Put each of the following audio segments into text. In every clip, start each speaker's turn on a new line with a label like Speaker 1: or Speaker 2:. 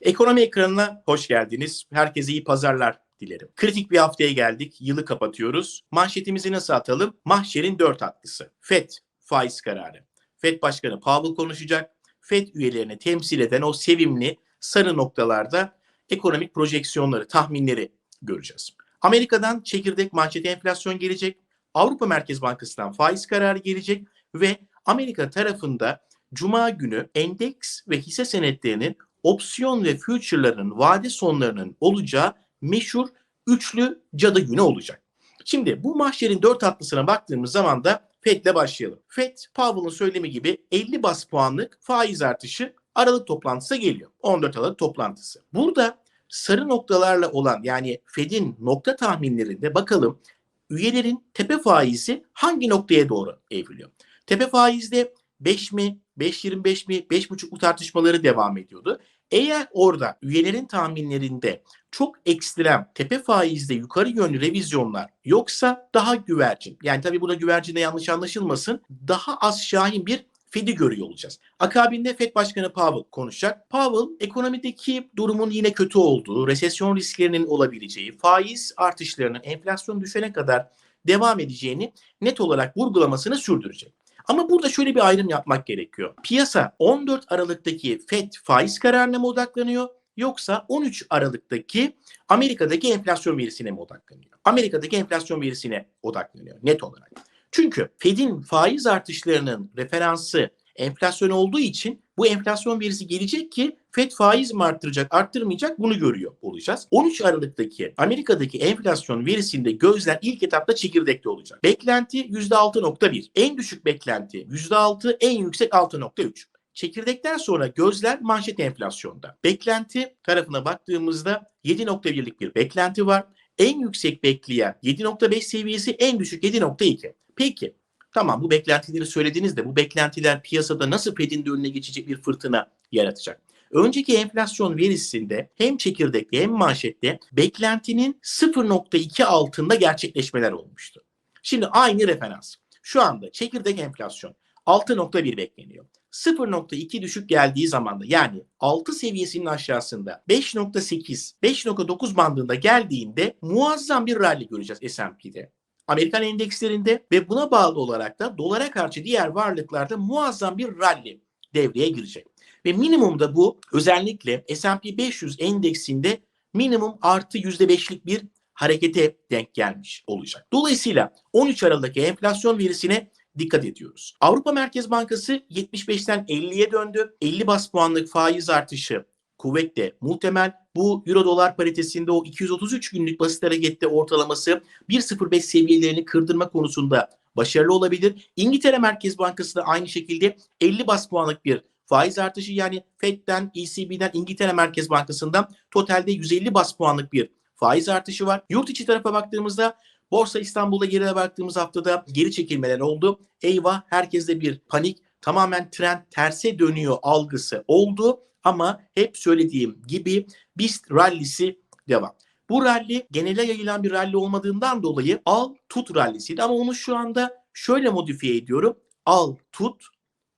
Speaker 1: Ekonomi ekranına hoş geldiniz. Herkese iyi pazarlar dilerim. Kritik bir haftaya geldik. Yılı kapatıyoruz. Manşetimizi nasıl atalım? Mahşerin dört atlısı. FED faiz kararı. FED Başkanı Powell konuşacak. FED üyelerini temsil eden o sevimli sarı noktalarda ekonomik projeksiyonları, tahminleri göreceğiz. Amerika'dan çekirdek manşeti enflasyon gelecek. Avrupa Merkez Bankası'ndan faiz kararı gelecek ve Amerika tarafında Cuma günü endeks ve hisse senetlerinin opsiyon ve future'ların vade sonlarının olacağı meşhur üçlü cadı günü olacak. Şimdi bu mahşerin dört atlısına baktığımız zaman da FED'le başlayalım. FED, Powell'ın söylemi gibi 50 bas puanlık faiz artışı Aralık toplantısı geliyor. 14 Aralık toplantısı. Burada sarı noktalarla olan yani Fed'in nokta tahminlerinde bakalım üyelerin tepe faizi hangi noktaya doğru evriliyor? Tepe faizde 5 mi, 5.25 mi, 5.5 bu tartışmaları devam ediyordu. Eğer orada üyelerin tahminlerinde çok ekstrem tepe faizde yukarı yönlü revizyonlar yoksa daha güvercin yani tabii burada güvercine yanlış anlaşılmasın daha az şahin bir Fed'i görüyor olacağız. Akabinde Fed Başkanı Powell konuşacak. Powell ekonomideki durumun yine kötü olduğu, resesyon risklerinin olabileceği, faiz artışlarının enflasyon düşene kadar devam edeceğini net olarak vurgulamasını sürdürecek. Ama burada şöyle bir ayrım yapmak gerekiyor. Piyasa 14 Aralık'taki FED faiz kararına mı odaklanıyor yoksa 13 Aralık'taki Amerika'daki enflasyon verisine mi odaklanıyor? Amerika'daki enflasyon verisine odaklanıyor net olarak. Çünkü Fed'in faiz artışlarının referansı enflasyon olduğu için bu enflasyon verisi gelecek ki Fed faiz mi arttıracak, arttırmayacak bunu görüyor olacağız. 13 Aralık'taki Amerika'daki enflasyon verisinde gözler ilk etapta çekirdekte olacak. Beklenti %6.1. En düşük beklenti %6, en yüksek 6.3. Çekirdekten sonra gözler manşet enflasyonda. Beklenti tarafına baktığımızda 7.1'lik bir beklenti var. En yüksek bekleyen 7.5 seviyesi, en düşük 7.2. Peki Tamam bu beklentileri söylediniz de bu beklentiler piyasada nasıl Fed'in de önüne geçecek bir fırtına yaratacak? Önceki enflasyon verisinde hem çekirdekte hem manşette beklentinin 0.2 altında gerçekleşmeler olmuştu. Şimdi aynı referans. Şu anda çekirdek enflasyon 6.1 bekleniyor. 0.2 düşük geldiği zaman da yani 6 seviyesinin aşağısında 5.8, 5.9 bandında geldiğinde muazzam bir rally göreceğiz S&P'de. Amerikan endekslerinde ve buna bağlı olarak da dolara karşı diğer varlıklarda muazzam bir rally devreye girecek. Ve minimumda bu özellikle S&P 500 endeksinde minimum artı %5'lik bir harekete denk gelmiş olacak. Dolayısıyla 13 Aralık'taki enflasyon verisine dikkat ediyoruz. Avrupa Merkez Bankası 75'ten 50'ye döndü. 50 bas puanlık faiz artışı kuvvetle muhtemel. Bu euro dolar paritesinde o 233 günlük basit harekette ortalaması 1.05 seviyelerini kırdırma konusunda başarılı olabilir. İngiltere Merkez Bankası da aynı şekilde 50 bas puanlık bir faiz artışı yani Fed'den, ECB'den, İngiltere Merkez Bankası'ndan totalde 150 bas puanlık bir faiz artışı var. Yurt içi tarafa baktığımızda Borsa İstanbul'da geride baktığımız haftada geri çekilmeler oldu. Eyvah herkeste bir panik tamamen trend terse dönüyor algısı oldu. Ama hep söylediğim gibi BIST rallisi devam. Bu rally genele yayılan bir rally olmadığından dolayı al tut rallisiydi ama onu şu anda şöyle modifiye ediyorum. Al tut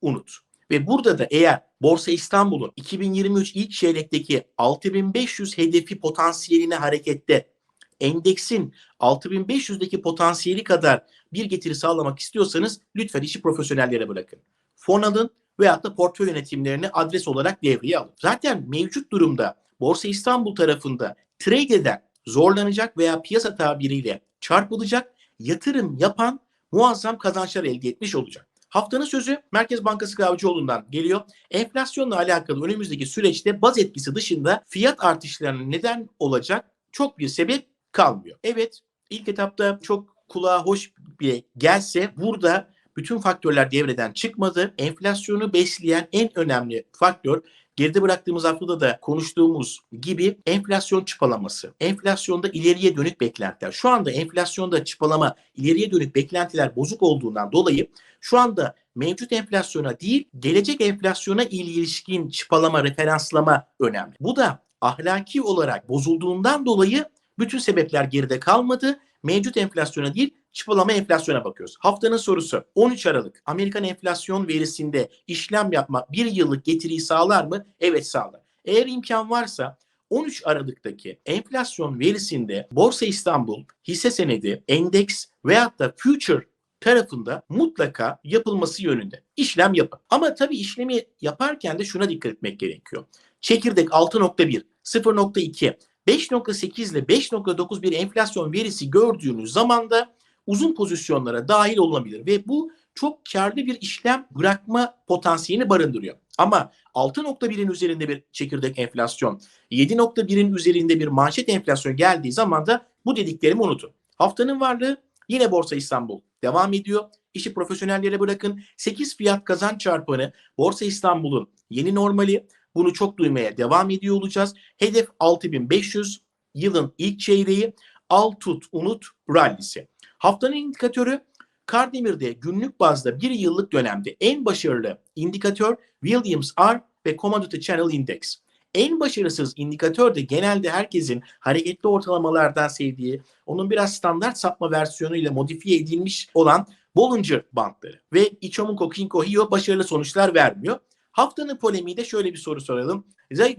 Speaker 1: unut. Ve burada da eğer Borsa İstanbul'un 2023 ilk çeyrekteki 6500 hedefi potansiyeline harekette endeksin 6500'deki potansiyeli kadar bir getiri sağlamak istiyorsanız lütfen işi profesyonellere bırakın. Fon alın veyahut da portföy yönetimlerini adres olarak devreye alın. Zaten mevcut durumda Borsa İstanbul tarafında trade eden zorlanacak veya piyasa tabiriyle çarpılacak yatırım yapan muazzam kazançlar elde etmiş olacak. Haftanın sözü Merkez Bankası Kavcıoğlu'ndan geliyor. Enflasyonla alakalı önümüzdeki süreçte baz etkisi dışında fiyat artışlarının neden olacak çok bir sebep kalmıyor. Evet ilk etapta çok kulağa hoş bile gelse burada bütün faktörler devreden çıkmadı. Enflasyonu besleyen en önemli faktör geride bıraktığımız haftada da konuştuğumuz gibi enflasyon çıpalaması. Enflasyonda ileriye dönük beklentiler. Şu anda enflasyonda çıpalama, ileriye dönük beklentiler bozuk olduğundan dolayı şu anda mevcut enflasyona değil, gelecek enflasyona ilişkin çıpalama, referanslama önemli. Bu da ahlaki olarak bozulduğundan dolayı bütün sebepler geride kalmadı. Mevcut enflasyona değil, çıpalama enflasyona bakıyoruz. Haftanın sorusu 13 Aralık Amerikan enflasyon verisinde işlem yapmak bir yıllık getiriyi sağlar mı? Evet sağlar. Eğer imkan varsa 13 Aralık'taki enflasyon verisinde Borsa İstanbul hisse senedi, endeks veyahut da future tarafında mutlaka yapılması yönünde işlem yapın. Ama tabii işlemi yaparken de şuna dikkat etmek gerekiyor. Çekirdek 6.1, 0.2, 5.8 ile 5.9 bir enflasyon verisi gördüğünüz zaman da uzun pozisyonlara dahil olabilir ve bu çok karlı bir işlem bırakma potansiyelini barındırıyor. Ama 6.1'in üzerinde bir çekirdek enflasyon, 7.1'in üzerinde bir manşet enflasyon geldiği zaman da bu dediklerimi unutun. Haftanın varlığı yine Borsa İstanbul devam ediyor. İşi profesyonellere bırakın. 8 fiyat kazanç çarpanı Borsa İstanbul'un yeni normali. Bunu çok duymaya devam ediyor olacağız. Hedef 6500 yılın ilk çeyreği al tut unut rallisi. Haftanın indikatörü Kardemir'de günlük bazda bir yıllık dönemde en başarılı indikatör Williams R ve Commodity Channel Index. En başarısız indikatör de genelde herkesin hareketli ortalamalardan sevdiği, onun biraz standart sapma versiyonuyla modifiye edilmiş olan Bollinger bantları. Ve Ichimoku Kinko Hio başarılı sonuçlar vermiyor. Haftanın polemiği de şöyle bir soru soralım.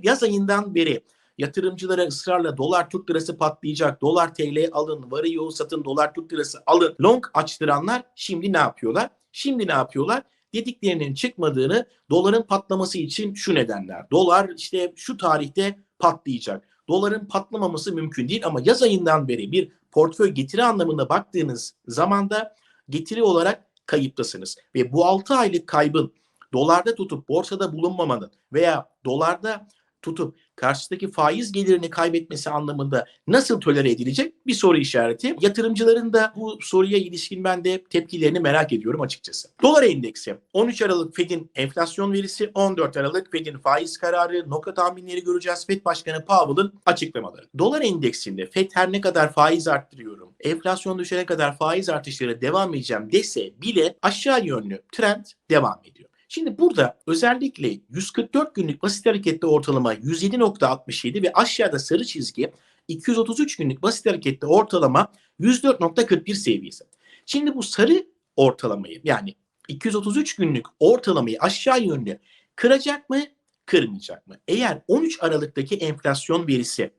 Speaker 1: Yaz ayından beri yatırımcılara ısrarla dolar Türk lirası patlayacak, dolar TL alın, varı satın, dolar Türk lirası alın, long açtıranlar şimdi ne yapıyorlar? Şimdi ne yapıyorlar? Dediklerinin çıkmadığını doların patlaması için şu nedenler. Dolar işte şu tarihte patlayacak. Doların patlamaması mümkün değil ama yaz ayından beri bir portföy getiri anlamında baktığınız zaman da getiri olarak kayıptasınız. Ve bu 6 aylık kaybın dolarda tutup borsada bulunmamanın veya dolarda tutup karşıdaki faiz gelirini kaybetmesi anlamında nasıl tolere edilecek bir soru işareti. Yatırımcıların da bu soruya ilişkin ben de tepkilerini merak ediyorum açıkçası. Dolar endeksi 13 Aralık Fed'in enflasyon verisi, 14 Aralık Fed'in faiz kararı, nokta tahminleri göreceğiz. Fed Başkanı Powell'ın açıklamaları. Dolar endeksinde Fed her ne kadar faiz arttırıyorum, enflasyon düşene kadar faiz artışları devam edeceğim dese bile aşağı yönlü trend devam ediyor. Şimdi burada özellikle 144 günlük basit harekette ortalama 107.67 ve aşağıda sarı çizgi 233 günlük basit harekette ortalama 104.41 seviyesi. Şimdi bu sarı ortalamayı yani 233 günlük ortalamayı aşağı yönlü kıracak mı, kırmayacak mı? Eğer 13 Aralık'taki enflasyon verisi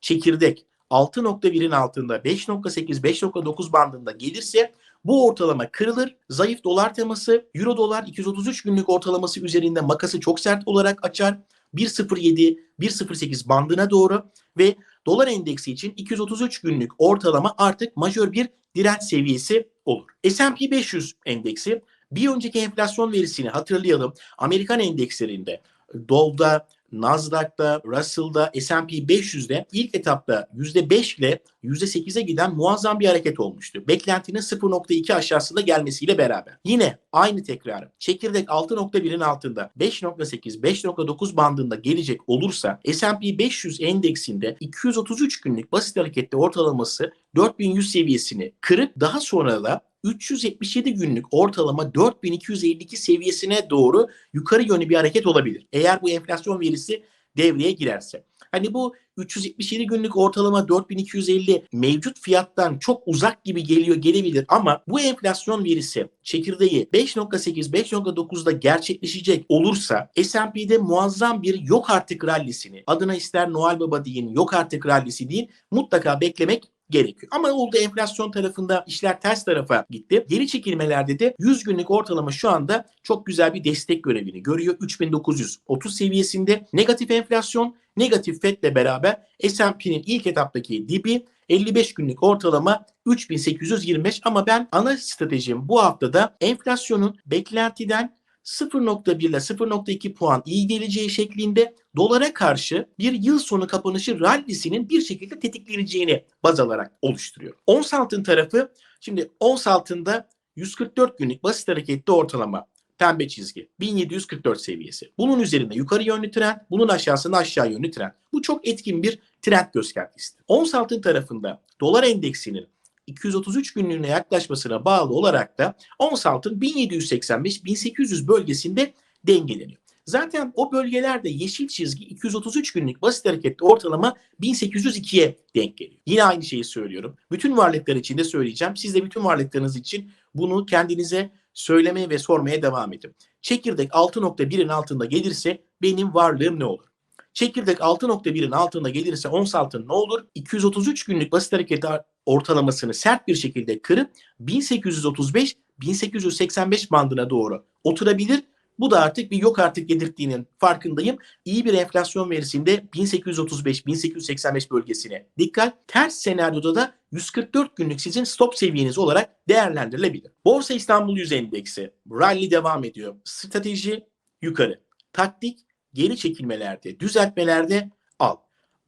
Speaker 1: çekirdek 6.1'in altında 5.8 5.9 bandında gelirse bu ortalama kırılır. Zayıf dolar teması, euro dolar 233 günlük ortalaması üzerinde makası çok sert olarak açar. 1.07 1.08 bandına doğru ve dolar endeksi için 233 günlük ortalama artık majör bir direnç seviyesi olur. S&P 500 endeksi bir önceki enflasyon verisini hatırlayalım. Amerikan endekslerinde Dow'da, Nasdaq'ta, Russell'da, S&P 500'de ilk etapta %5 ile %8'e giden muazzam bir hareket olmuştu. Beklentinin 0.2 aşağısında gelmesiyle beraber. Yine aynı tekrar çekirdek 6.1'in altında 5.8, 5.9 bandında gelecek olursa S&P 500 endeksinde 233 günlük basit hareketli ortalaması 4100 seviyesini kırıp daha sonra da 377 günlük ortalama 4252 seviyesine doğru yukarı yönlü bir hareket olabilir. Eğer bu enflasyon verisi devreye girerse. Hani bu 377 günlük ortalama 4250 mevcut fiyattan çok uzak gibi geliyor gelebilir ama bu enflasyon verisi çekirdeği 5.8 5.9'da gerçekleşecek olursa S&P'de muazzam bir yok artık rallisini adına ister Noel Baba deyin yok artık rallisi deyin mutlaka beklemek gerekiyor. Ama oldu enflasyon tarafında işler ters tarafa gitti. Geri çekilmelerde de 100 günlük ortalama şu anda çok güzel bir destek görevini görüyor. 3930 seviyesinde negatif enflasyon, negatif FED'le beraber S&P'nin ilk etaptaki dibi 55 günlük ortalama 3825 ama ben ana stratejim bu haftada enflasyonun beklentiden 0.1 ile 0.2 puan iyi geleceği şeklinde dolara karşı bir yıl sonu kapanışı rallisinin bir şekilde tetikleneceğini baz alarak oluşturuyor. Ons altın tarafı şimdi ons altında 144 günlük basit hareketli ortalama pembe çizgi 1744 seviyesi. Bunun üzerinde yukarı yönlü trend, bunun aşağısında aşağı yönlü trend. Bu çok etkin bir trend göstergesi. Ons altın tarafında dolar endeksinin 233 günlüğüne yaklaşmasına bağlı olarak da ons altın 1785-1800 bölgesinde dengeleniyor. Zaten o bölgelerde yeşil çizgi 233 günlük basit hareketli ortalama 1802'ye denk geliyor. Yine aynı şeyi söylüyorum. Bütün varlıklar için de söyleyeceğim. Siz de bütün varlıklarınız için bunu kendinize söylemeye ve sormaya devam edin. Çekirdek 6.1'in altında gelirse benim varlığım ne olur? Çekirdek 6.1'in altında gelirse ons altın ne olur? 233 günlük basit hareket ortalamasını sert bir şekilde kırıp 1835-1885 bandına doğru oturabilir. Bu da artık bir yok artık yedirttiğinin farkındayım. İyi bir enflasyon verisinde 1835-1885 bölgesine dikkat. Ters senaryoda da 144 günlük sizin stop seviyeniz olarak değerlendirilebilir. Borsa İstanbul Yüz Endeksi rally devam ediyor. Strateji yukarı. Taktik geri çekilmelerde, düzeltmelerde al.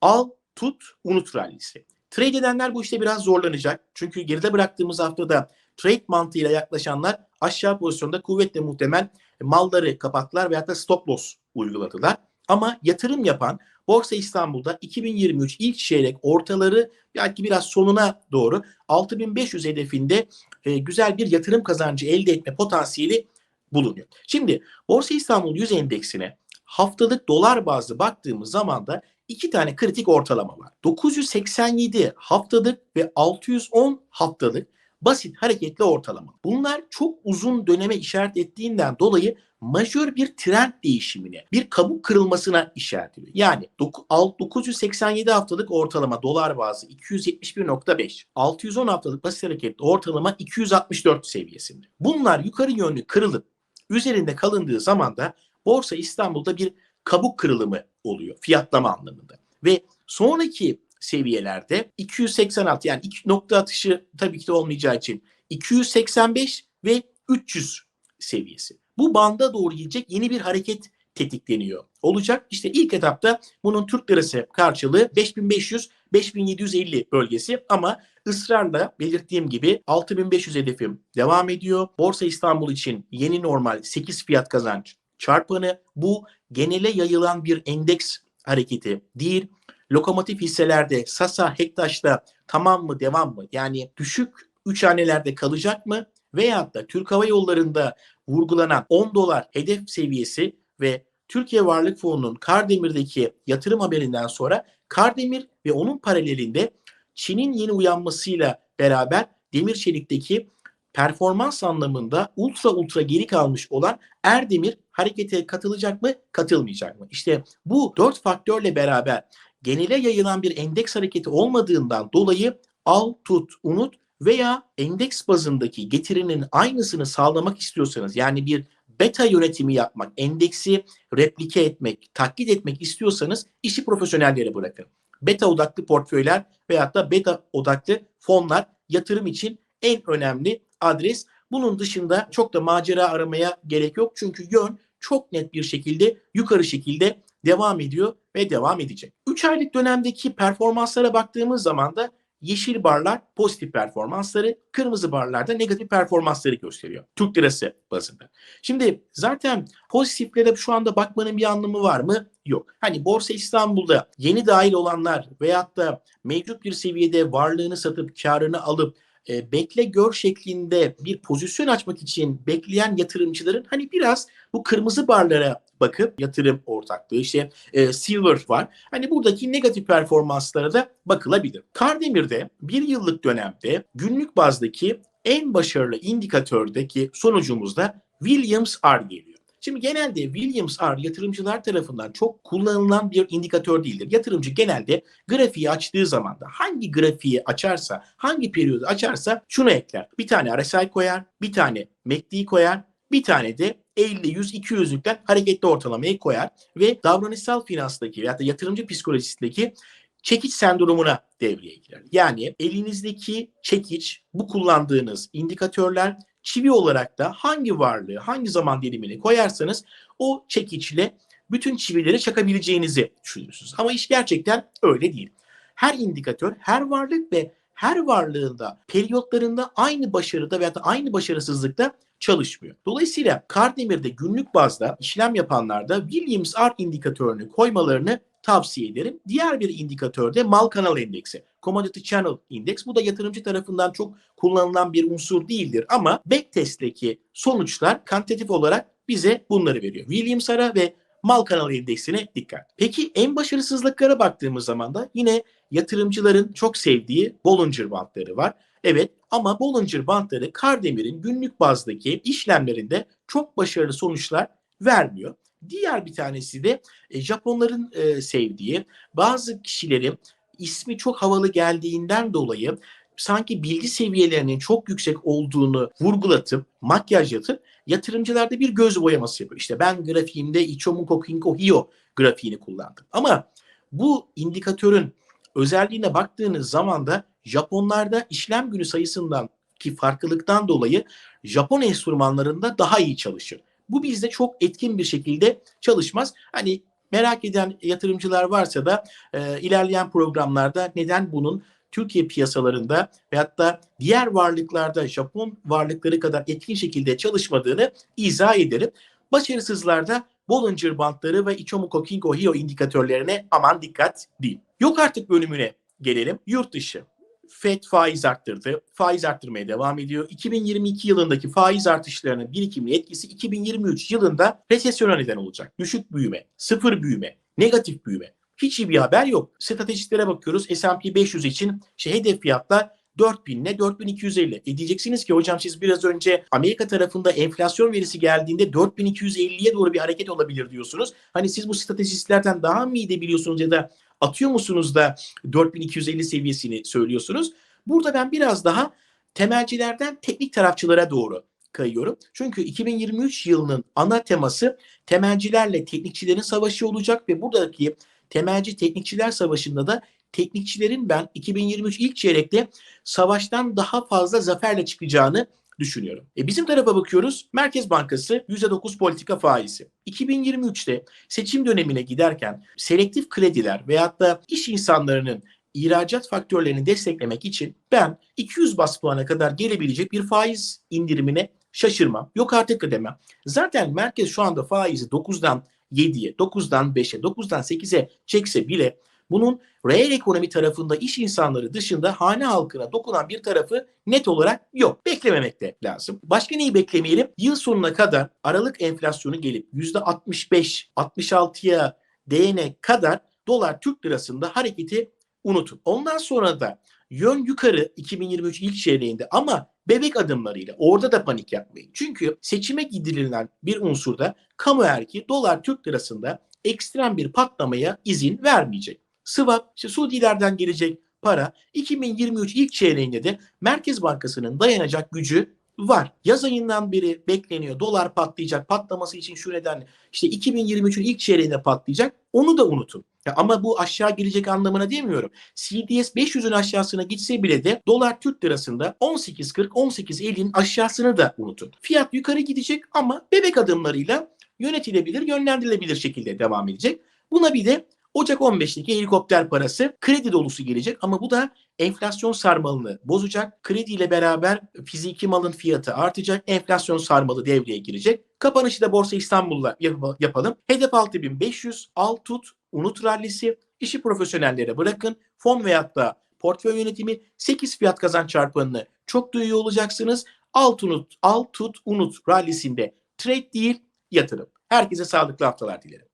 Speaker 1: Al, tut, unut rallisi. Trade edenler bu işte biraz zorlanacak. Çünkü geride bıraktığımız haftada trade mantığıyla yaklaşanlar aşağı pozisyonda kuvvetle muhtemel malları kapattılar veyahut da stop loss uyguladılar. Ama yatırım yapan Borsa İstanbul'da 2023 ilk çeyrek ortaları belki biraz sonuna doğru 6500 hedefinde e, güzel bir yatırım kazancı elde etme potansiyeli bulunuyor. Şimdi Borsa İstanbul 100 endeksine haftalık dolar bazlı baktığımız zaman da iki tane kritik ortalama var. 987 haftalık ve 610 haftalık basit hareketli ortalama. Bunlar çok uzun döneme işaret ettiğinden dolayı majör bir trend değişimine, bir kabuk kırılmasına işaret ediyor. Yani 987 haftalık ortalama dolar bazı 271.5, 610 haftalık basit hareketli ortalama 264 seviyesinde. Bunlar yukarı yönlü kırılıp üzerinde kalındığı zaman da Borsa İstanbul'da bir kabuk kırılımı oluyor fiyatlama anlamında. Ve sonraki seviyelerde 286 yani iki nokta atışı tabii ki de olmayacağı için 285 ve 300 seviyesi. Bu banda doğru gidecek yeni bir hareket tetikleniyor. Olacak işte ilk etapta bunun Türk lirası karşılığı 5500 5750 bölgesi ama ısrarla belirttiğim gibi 6500 hedefim devam ediyor. Borsa İstanbul için yeni normal 8 fiyat kazanç çarpanı bu genele yayılan bir endeks hareketi değil. Lokomotif hisselerde Sasa, Hektaş'ta tamam mı devam mı? Yani düşük üç hanelerde kalacak mı? Veyahut da Türk Hava Yolları'nda vurgulanan 10 dolar hedef seviyesi ve Türkiye Varlık Fonu'nun Kardemir'deki yatırım haberinden sonra Kardemir ve onun paralelinde Çin'in yeni uyanmasıyla beraber demir çelikteki performans anlamında ultra ultra geri kalmış olan Erdemir harekete katılacak mı, katılmayacak mı? İşte bu dört faktörle beraber genele yayılan bir endeks hareketi olmadığından dolayı al, tut, unut veya endeks bazındaki getirinin aynısını sağlamak istiyorsanız yani bir beta yönetimi yapmak, endeksi replike etmek, taklit etmek istiyorsanız işi profesyonellere bırakın. Beta odaklı portföyler veyahut da beta odaklı fonlar yatırım için en önemli adres. Bunun dışında çok da macera aramaya gerek yok. Çünkü yön çok net bir şekilde yukarı şekilde devam ediyor ve devam edecek. 3 aylık dönemdeki performanslara baktığımız zaman da yeşil barlar pozitif performansları, kırmızı barlar da negatif performansları gösteriyor. Türk lirası bazında. Şimdi zaten pozitiflere şu anda bakmanın bir anlamı var mı? Yok. Hani Borsa İstanbul'da yeni dahil olanlar veyahut da mevcut bir seviyede varlığını satıp karını alıp e, bekle gör şeklinde bir pozisyon açmak için bekleyen yatırımcıların hani biraz bu kırmızı barlara bakıp yatırım ortaklığı işte e, silver var. Hani buradaki negatif performanslara da bakılabilir. Kardemir'de bir yıllık dönemde günlük bazdaki en başarılı indikatördeki sonucumuzda Williams R geliyor. Şimdi genelde Williams R yatırımcılar tarafından çok kullanılan bir indikatör değildir. Yatırımcı genelde grafiği açtığı zaman da hangi grafiği açarsa, hangi periyodu açarsa şunu ekler. Bir tane RSI koyar, bir tane MACD koyar, bir tane de 50, 100, 200'lükten hareketli ortalamayı koyar ve davranışsal finanstaki veya da yatırımcı psikolojisindeki çekiç sendromuna devreye girer. Yani elinizdeki çekiç, bu kullandığınız indikatörler çivi olarak da hangi varlığı, hangi zaman dilimini koyarsanız o çekiçle bütün çivileri çakabileceğinizi düşünürsünüz. Ama iş gerçekten öyle değil. Her indikatör, her varlık ve her varlığında periyotlarında aynı başarıda veya da aynı başarısızlıkta çalışmıyor. Dolayısıyla Kardemir'de günlük bazda işlem yapanlarda Williams R indikatörünü koymalarını tavsiye ederim. Diğer bir indikatör de mal kanal endeksi. Commodity Channel Index. Bu da yatırımcı tarafından çok kullanılan bir unsur değildir ama backtest'teki sonuçlar kantitatif olarak bize bunları veriyor. Williams Ara ve mal kanal endeksine dikkat. Peki en başarısızlıklara baktığımız zaman da yine yatırımcıların çok sevdiği Bollinger Bandları var. Evet ama Bollinger Bandları Kardemir'in günlük bazdaki işlemlerinde çok başarılı sonuçlar vermiyor. Diğer bir tanesi de e, Japonların e, sevdiği bazı kişilerin ismi çok havalı geldiğinden dolayı sanki bilgi seviyelerinin çok yüksek olduğunu vurgulatıp makyaj yatıp yatırımcılarda bir göz boyaması yapıyor. İşte ben grafiğimde Ichimoku Kinko Hio grafiğini kullandım. Ama bu indikatörün özelliğine baktığınız zaman da Japonlarda işlem günü sayısından ki farklılıktan dolayı Japon enstrümanlarında daha iyi çalışır. Bu bizde çok etkin bir şekilde çalışmaz. Hani merak eden yatırımcılar varsa da e, ilerleyen programlarda neden bunun Türkiye piyasalarında veyahut da diğer varlıklarda Japon varlıkları kadar etkin şekilde çalışmadığını izah ederim. Başarısızlarda Bollinger Bandları ve Ichimoku Kinko Hio indikatörlerine aman dikkat değil. Yok artık bölümüne gelelim. Yurt dışı. FED faiz arttırdı. Faiz arttırmaya devam ediyor. 2022 yılındaki faiz artışlarının birikimli etkisi 2023 yılında resesyona neden olacak. Düşük büyüme, sıfır büyüme, negatif büyüme. Hiç iyi bir haber yok. Stratejistlere bakıyoruz. S&P 500 için şey, hedef fiyatlar 4000 ne 4250. E diyeceksiniz ki hocam siz biraz önce Amerika tarafında enflasyon verisi geldiğinde 4250'ye doğru bir hareket olabilir diyorsunuz. Hani siz bu stratejistlerden daha mı iyi de biliyorsunuz ya da atıyor musunuz da 4250 seviyesini söylüyorsunuz? Burada ben biraz daha temelcilerden teknik tarafçılara doğru kayıyorum. Çünkü 2023 yılının ana teması temelcilerle teknikçilerin savaşı olacak ve buradaki temelci teknikçiler savaşında da teknikçilerin ben 2023 ilk çeyrekte savaştan daha fazla zaferle çıkacağını düşünüyorum. E bizim tarafa bakıyoruz. Merkez Bankası %9 politika faizi. 2023'te seçim dönemine giderken selektif krediler veyahut da iş insanlarının ihracat faktörlerini desteklemek için ben 200 bas puana kadar gelebilecek bir faiz indirimine şaşırmam. Yok artık demem. Zaten merkez şu anda faizi 9'dan 7'ye, 9'dan 5'e, 9'dan 8'e çekse bile bunun reel ekonomi tarafında iş insanları dışında hane halkına dokunan bir tarafı net olarak yok. Beklememek de lazım. Başka neyi beklemeyelim? Yıl sonuna kadar Aralık enflasyonu gelip %65, 66'ya değene kadar dolar Türk lirasında hareketi unutun. Ondan sonra da yön yukarı 2023 ilk çeyreğinde ama bebek adımlarıyla orada da panik yapmayın. Çünkü seçime gidililen bir unsurda kamu erki dolar Türk lirasında ekstrem bir patlamaya izin vermeyecek. Swap, işte Suudilerden gelecek para 2023 ilk çeyreğinde de Merkez Bankası'nın dayanacak gücü var. Yaz ayından beri bekleniyor. Dolar patlayacak. Patlaması için şu nedenle işte 2023'ün ilk çeyreğinde patlayacak. Onu da unutun. Ya ama bu aşağı gelecek anlamına demiyorum. CDS 500'ün aşağısına gitse bile de dolar Türk lirasında 18.40 18.50'nin aşağısını da unutun. Fiyat yukarı gidecek ama bebek adımlarıyla yönetilebilir, yönlendirilebilir şekilde devam edecek. Buna bir de Ocak 15'teki helikopter parası kredi dolusu gelecek ama bu da enflasyon sarmalını bozacak. Kredi ile beraber fiziki malın fiyatı artacak. Enflasyon sarmalı devreye girecek. Kapanışı da Borsa İstanbul'la yap- yapalım. Hedef 6500, al tut, unut rallisi. İşi profesyonellere bırakın. Fon veyahut da portföy yönetimi 8 fiyat kazanç çarpanını çok duyuyor olacaksınız. Al unut, al tut, unut rallisinde trade değil yatırım. Herkese sağlıklı haftalar dilerim.